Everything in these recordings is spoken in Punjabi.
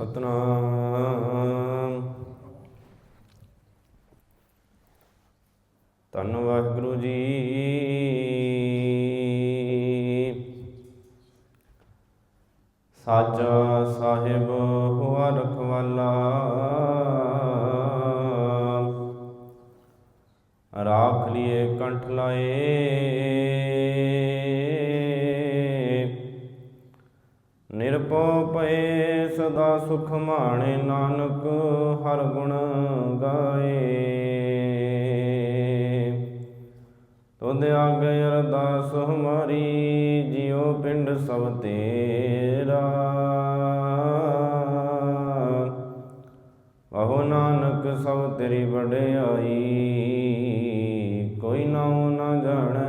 ਸਤਨਾਮ। ਧੰਨ ਵਾਹਿਗੁਰੂ ਜੀ। ਸਾਚਾ ਸਾਹਿਬ ਹੋਆ ਰਖਵਾਲਾ ਰਾਖ ਲਿਏ ਕੰਠ ਲਾਏ। ਨਿਰਭਉ ਪਏ ਸਦਾ ਸੁਖ ਮਾਣੇ ਨਾਨਕ, ਹਰ ਗੁਣ ਗਾਏ। ਤੁਧ ਆਗੇ ਅਰਦਾਸ ਹਮਾਰੀ, ਜਿਉ ਪਿੰਡ ਸਭ ਤੇਰਾ। ਕਹੋ ਨਾਨਕ ਸਭ ਤੇਰੀ ਵਡਿਆਈ, ਕੋਈ ਨਾਉ ਨਾ ਜਾਣੈ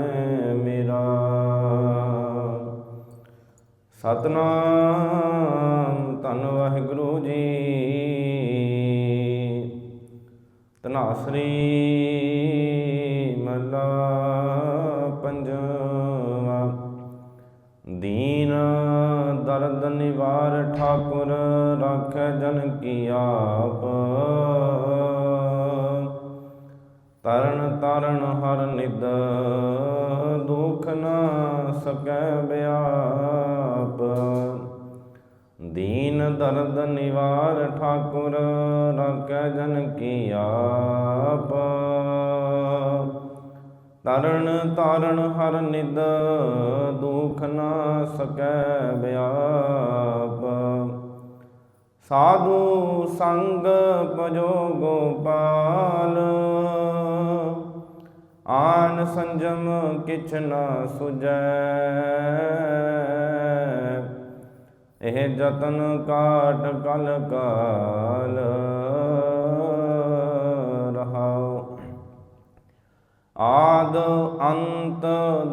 ਸਤਨਾਮ, ਧੰਨ ਵਾਹਿਗੁਰੂ ਜੀ। ਤਨਾਸਰੀ ਮਲਾ ਪੰਜਵਾ। ਦੀਨ ਦਰਦ ਨਿਵਾਰ ਠਾਕੁਰ ਰੱਖ ਜਨ ਕੀ ਆਪ। ਤਰਨ ਤਰਨ ਹਰ ਨਿਦ ਦੁਖ ਨਾ ਸਕੈ ਬਿਆਪ। ਦੀਨ ਦਰਦ ਨਿਵਾਰ ਠਾਕੁਰ ਰਾਖੈ ਜਨ ਕੀ ਆਪ। ਤਰਨ ਤਾਰਨ ਹਰ ਨਿਦ, ਦੁਖ ਨਾ ਸਕੈ ਬਿਆਪ। ਸਾਧੂ ਸੰਗ ਭਜੋ ਗੋਪਾਲ, ਆਨ ਸੰਜਮ ਕਿਛ ਨਾ ਸੁਜੈ ਇਹ ਜਤਨ ਕਾਟ ਕਲ ਕਾਲ ਰਹਾਉ। ਆਦ ਅੰਤ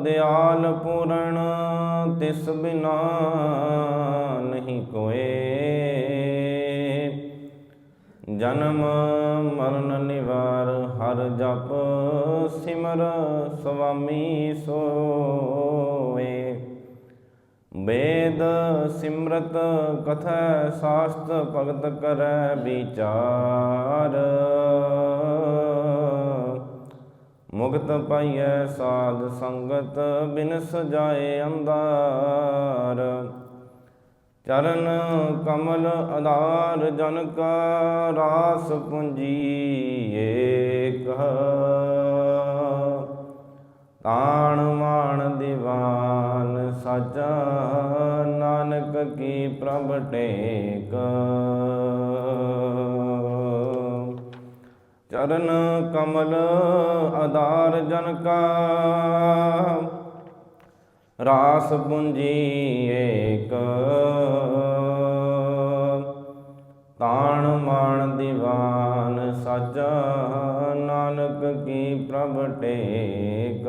ਦਿਆਲ ਪੂਰਨ, ਤਿਸ ਬਿਨਾ ਨਹੀਂ ਕੋਏ। ਜਨਮ ਮਰਨ ਨਿਵਾਰ, ਹਰ ਜਪ ਸਿਮਰ ਸੁਆਮੀ ਸੋਏ। ਵੇਦ ਸਿਮਰਤ ਕਥੈ ਸਾਸਤ ਭਗਤ ਕਰੈ ਵਿਚਾਰ। ਮੁਕਤ ਪਾਈਐ ਸਾਧ ਸੰਗਤ ਬਿਨ ਸਜਾਏ ਅੰਦਾਰ ਚਰਨ ਕਮਲ ਆਧਾਰ ਜਨ ਕਾ ਰਾਸ ਪੁੰਜੀ ਏਕ। ਤਾਣ ਮਾਣ ਦੀਵਾਨ ਸਾਚਾ ਪ੍ਰਭ ਟੇਕ। ਚਰਨ ਕਮਲ ਆਧਾਰ ਜਨ ਕਾ ਰਾਸ ਪੁੰਜੀ ਏਕ। ਤਾਣ ਮਾਣ ਦੀਵਾਨ ਸਾਚਾ ਨਾਨਕ ਕੀ ਪ੍ਰਭ ਟੇਕ।